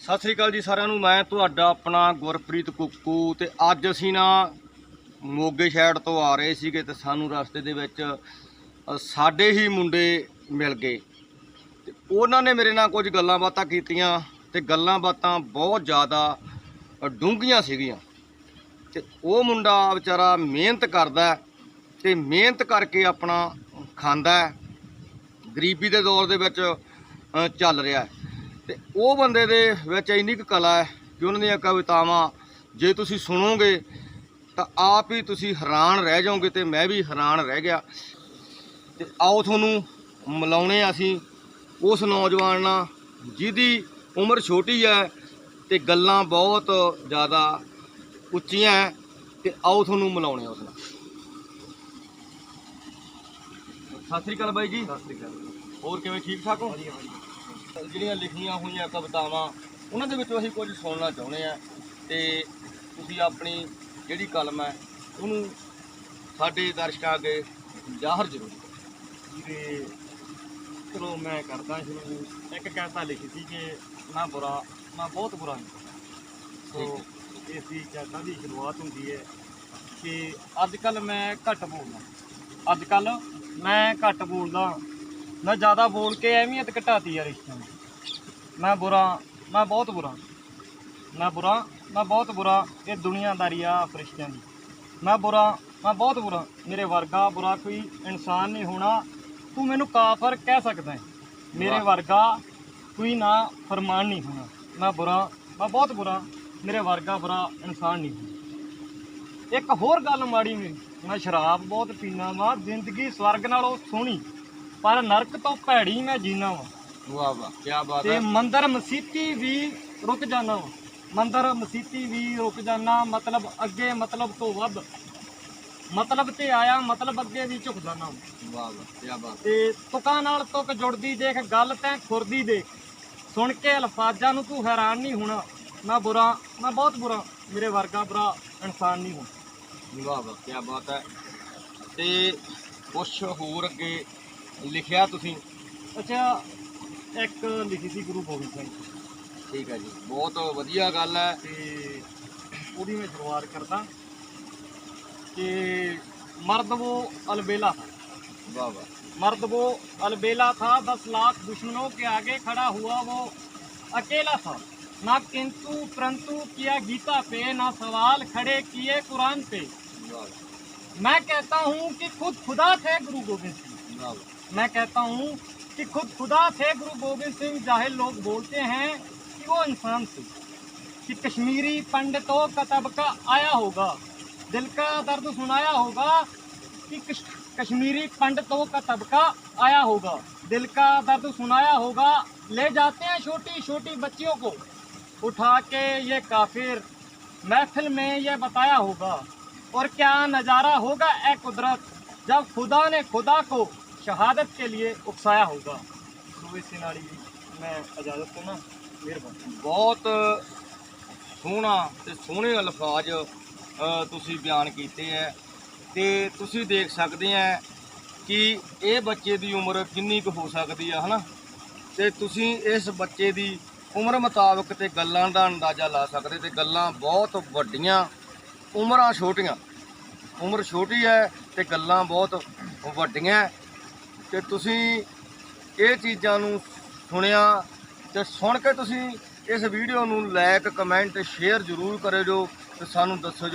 ਸਤਿ ਸ੍ਰੀ ਅਕਾਲ ਜੀ ਸਾਰਿਆਂ ਨੂੰ। ਮੈਂ ਤੁਹਾਡਾ ਆਪਣਾ ਗੁਰਪ੍ਰੀਤ ਕੁੱਕੂ ਤੇ ਅੱਜ ਅਸੀਂ ਨਾ ਮੋਗੇ ਸ਼ਹਿਰ ਤੋਂ ਆ ਰਹੇ ਸੀਗੇ ਤੇ ਸਾਨੂੰ ਰਸਤੇ ਦੇ ਵਿੱਚ ਸਾਡੇ ਹੀ ਮੁੰਡੇ ਮਿਲ ਗਏ। ਤੇ ਉਹਨਾਂ ਨੇ ਮੇਰੇ ਨਾਲ ਕੁਝ ਗੱਲਾਂ ਬਾਤਾਂ ਕੀਤੀਆਂ ਤੇ ਗੱਲਾਂ ਬਾਤਾਂ ਬਹੁਤ ਜ਼ਿਆਦਾ ਡੂੰਘੀਆਂ ਸੀਗੀਆਂ। ਤੇ ਉਹ ਮੁੰਡਾ ਵਿਚਾਰਾ ਮਿਹਨਤ ਕਰਦਾ ਹੈ ਤੇ ਮਿਹਨਤ ਕਰਕੇ ਆਪਣਾ ਖਾਂਦਾ ਗਰੀਬੀ ਦੇ ਦੌਰ ਦੇ ਵਿੱਚ ਚੱਲ ਰਿਹਾ ਹੈ। ਤੇ ਉਹ ਬੰਦੇ ਦੇ ਵਿੱਚ ਇੰਨੀ ਕੁ ਕਲਾ ਹੈ ਕਿ ਉਹਨਾਂ ਦੀਆਂ ਕਵਿਤਾਵਾਂ ਜੇ ਤੁਸੀਂ ਸੁਣੋਗੇ ਤਾਂ ਆਪ ਹੀ ਤੁਸੀਂ ਹੈਰਾਨ ਰਹਿ ਜਾਓਗੇ ਤੇ ਮੈਂ ਵੀ ਹੈਰਾਨ ਰਹਿ ਗਿਆ। ਤੇ ਆਓ ਤੁਹਾਨੂੰ ਮਿਲਾਉਣੇ ਅਸੀਂ ਉਸ ਨੌਜਵਾਨ ਨਾਲ ਜਿਹਦੀ ਉਮਰ ਛੋਟੀ ਹੈ ਤੇ ਗੱਲਾਂ ਬਹੁਤ ਜ਼ਿਆਦਾ ਉੱਚੀਆਂ ਹੈ ਤੇ ਆਓ ਤੁਹਾਨੂੰ ਮਿਲਾਉਣੇ ਉਸ ਨਾਲ। ਸਤਿ ਸ੍ਰੀ ਅਕਾਲ ਬਾਈ ਜੀ। ਸਤਿ ਸ੍ਰੀ ਅਕਾਲ। ਹੋਰ ਕਿਵੇਂ ਠੀਕ ਠਾਕ ਹੋ? ਜਿਹੜੀਆਂ ਲਿਖੀਆਂ ਹੋਈਆਂ ਕਵਿਤਾਵਾਂ ਉਹਨਾਂ ਦੇ ਵਿੱਚੋਂ ਅਸੀਂ ਕੁਝ ਸੁਣਨਾ ਚਾਹੁੰਦੇ ਆ ਤੇ ਤੁਸੀਂ ਆਪਣੀ ਜਿਹੜੀ ਕਲਮ ਹੈ ਉਹਨੂੰ ਸਾਡੇ ਦਰਸ਼ਕਾਂ ਅੱਗੇ ਜ਼ਾਹਰ ਜ਼ਰੂਰ ਕਰੋ। ਤੇ ਚਲੋ ਮੈਂ ਕਰਦਾ ਸ਼ੁਰੂ। ਇੱਕ ਕਵਿਤਾ ਲਿਖੀ ਸੀ ਕਿ ਨਾ ਬੁਰਾ ਨਾ ਬਹੁਤ ਬੁਰਾ ਨਹੀਂ ਸੋ ਇਸ ਦੀ ਕਵਿਤਾ ਦੀ ਸ਼ੁਰੂਆਤ ਹੁੰਦੀ ਹੈ ਕਿ ਅੱਜ ਕੱਲ ਮੈਂ ਘੱਟ ਬੋਲਦਾ। ਅੱਜ ਕੱਲ ਮੈਂ ਘੱਟ ਬੋਲਦਾ। ਮੈਂ ਜ਼ਿਆਦਾ ਬੋਲ ਕੇ ਅਹਿਮੀਅਤ ਘਟਾਤੀ ਆ ਰਿਸ਼ਤਿਆਂ ਦੀ। ਮੈਂ ਬੁਰਾ ਮੈਂ ਬਹੁਤ ਬੁਰਾ। ਮੈਂ ਬੁਰਾ ਮੈਂ ਬਹੁਤ ਬੁਰਾ ਇਹ ਦੁਨੀਆਦਾਰੀ ਆ ਫਰਿਸ਼ਤਿਆਂ ਦੀ। ਮੈਂ ਬੁਰਾ ਮੈਂ ਬਹੁਤ ਬੁਰਾ। ਮੇਰੇ ਵਰਗਾ ਬੁਰਾ ਕੋਈ ਇਨਸਾਨ ਨਹੀਂ ਹੋਣਾ। ਤੂੰ ਮੈਨੂੰ ਕਾਫਰ ਕਹਿ ਸਕਦਾ ਹੈ। ਮੇਰੇ। ਵਰਗਾ ਕੋਈ ਨਾ ਫਰਮਾਨ ਨਹੀਂ ਹੋਣਾ। ਮੈਂ ਬੁਰਾ ਮੈਂ ਬਹੁਤ ਬੁਰਾ। ਮੇਰੇ ਵਰਗਾ ਬੁਰਾ ਇਨਸਾਨ ਨਹੀਂ ਹੋਣਾ। ਇੱਕ ਹੋਰ ਗੱਲ ਮਾੜੀ ਮੇਰੀ ਮੈਂ ਸ਼ਰਾਬ ਬਹੁਤ ਪੀਣਾ ਵਾ। ਜ਼ਿੰਦਗੀ ਸਵਰਗ ਨਾਲੋਂ ਸੋਹਣੀ। ਪਰ ਨਰਕ ਤੋਂ ਭੈੜੀ ਮੈਂ ਜੀਣਾ ਵਾ। ਵਾਹ ਵਾਹ ਕੀ ਬਾਤ ਤੇ ਹੈ। ਮੰਦਰ ਮਸੀਤੀ ਵੀ ਰੁਕ ਜਾਣਾ ਵਾ। ਮੰਦਰ ਮਸੀਤੀ ਵੀ ਰੁਕ ਜਾਣਾ ਮਤਲਬ ਅੱਗੇ ਮਤਲਬ ਤੋਂ ਵੱਧ। ਮਤਲਬ ਤੇ ਆਇਆ ਮਤਲਬ ਅੱਗੇ ਵੀ ਝੁਕ ਜਾਣਾ ਵਾ। ਵਾਹ ਵਾਹ ਕੀ ਬਾਤ ਤੇ ਤੁਕਾਂ ਨਾਲ ਤੁਕ ਜੁੜਦੀ ਦੇਖ ਗੱਲ ਤੈਂ ਖੁਰਦੀ ਦੇਖ। ਸੁਣ ਕੇ ਅਲਫਾਜ਼ਾਂ ਨੂੰ ਤੂੰ ਹੈਰਾਨ ਨਹੀਂ ਹੋਣਾ। ਮੈਂ ਬੁਰਾ ਮੈਂ ਬਹੁਤ ਬੁਰਾ ਮੇਰੇ ਵਰਗਾ ਬੁਰਾ ਇਨਸਾਨ ਨਹੀਂ ਹੋਣਾ। ਵਾਹ ਵਾਹ ਕੀ ਬਾਤ ਹੈ। ਤੇ ਕੁਛ ਹੋਰ ਅੱਗੇ ਲਿਖਿਆ ਤੁਸੀਂ ਅੱਛਾ ਇੱਕ ਲਿਖੀ ਸੀ ਗੁਰੂ ਗੋਬਿੰਦ ਸਿੰਘ ਜੀ। ਠੀਕ ਹੈ ਜੀ ਬਹੁਤ ਵਧੀਆ ਗੱਲ ਹੈ ਤੇ ਉਹਦੀ ਮੈਂ ਸ਼ੁਰੂਆਤ ਕਰਦਾ ਕਿ मर्द वो अलबेला था ਵਾਹ ਵਾਹ मर्द वो अलबेला था दस लाख दुश्मनों के आगे खड़ा हुआ वो अकेला था ना किंतु परंतु किया गीता पे ना सवाल खड़े किए कुरान पे ਵਾਹ ਵਾਹ मैं कहता हूँ कि खुद खुदा थे गुरु गोविंद सिंह ਵਾਹ ਵਾਹ मैं कहता हूँ कि खुद खुदा थे गुरु गोविंद सिंह जाहिल लोग बोलते हैं कि वो इंसान थे, कि कश्मीरी पंडितों का तबका आया होगा, दिल का दर्द सुनाया होगा कि कश- कश्मीरी पंडितों का तबका आया होगा, दिल का दर्द सुनाया होगा। ले जाते हैं छोटी छोटी बच्चियों को। उठा के ये काफिर महफिल में ये बताया होगा, और क्या नज़ारा होगा ए कुदरत, जब खुदा ने खुदा को शहादत के लिए उकसाया होगा तो इसी नाली मैं इजाज़त को ना मेहरबानी ਬਹੁਤ ਸੋਹਣਾ ਤੇ ਸੋਹਣੇ ਅਲਫਾਜ਼ ਅ, ਤੁਸੀਂ ਬਿਆਨ ਕੀਤੇ ਹੈ ਤੇ ਤੁਸੀਂ ਦੇਖ ਸਕਦੇ ਆ ਕਿ ਇਹ ਬੱਚੇ ਦੀ ਉਮਰ ਕਿੰਨੀ ਕੁ ਹੋ ਸਕਦੀ ਆ ਹਨਾ ਤੇ ਤੁਸੀਂ ਇਸ ਬੱਚੇ ਦੀ ਉਮਰ ਮੁਤਾਬਕ ਤੇ ਗੱਲਾਂ ਦਾ ਅੰਦਾਜ਼ਾ ਲਾ ਸਕਦੇ ਤੇ ਗੱਲਾਂ ਬਹੁਤ ਵੱਡੀਆਂ ਉਮਰਾਂ ਛੋਟੀਆਂ ਉਮਰ ਛੋਟੀ ਹੈ ਤੇ ਗੱਲਾਂ ਬਹੁਤ ਵੱਡੀਆਂ ਹੈ। ਤੇ ਤੁਸੀਂ ਇਹ ਚੀਜ਼ਾਂ ਨੂੰ ਸੁਣਿਆ ਤੇ ਸੁਣ ਕੇ ਤੁਸੀਂ ਇਸ ਵੀਡੀਓ ਨੂੰ ਲਾਇਕ ਕਮੈਂਟ ਸ਼ੇਅਰ ਜ਼ਰੂਰ ਕਰਿਓ ਜੋ ਤੇ ਸਾਨੂੰ ਦੱਸੋ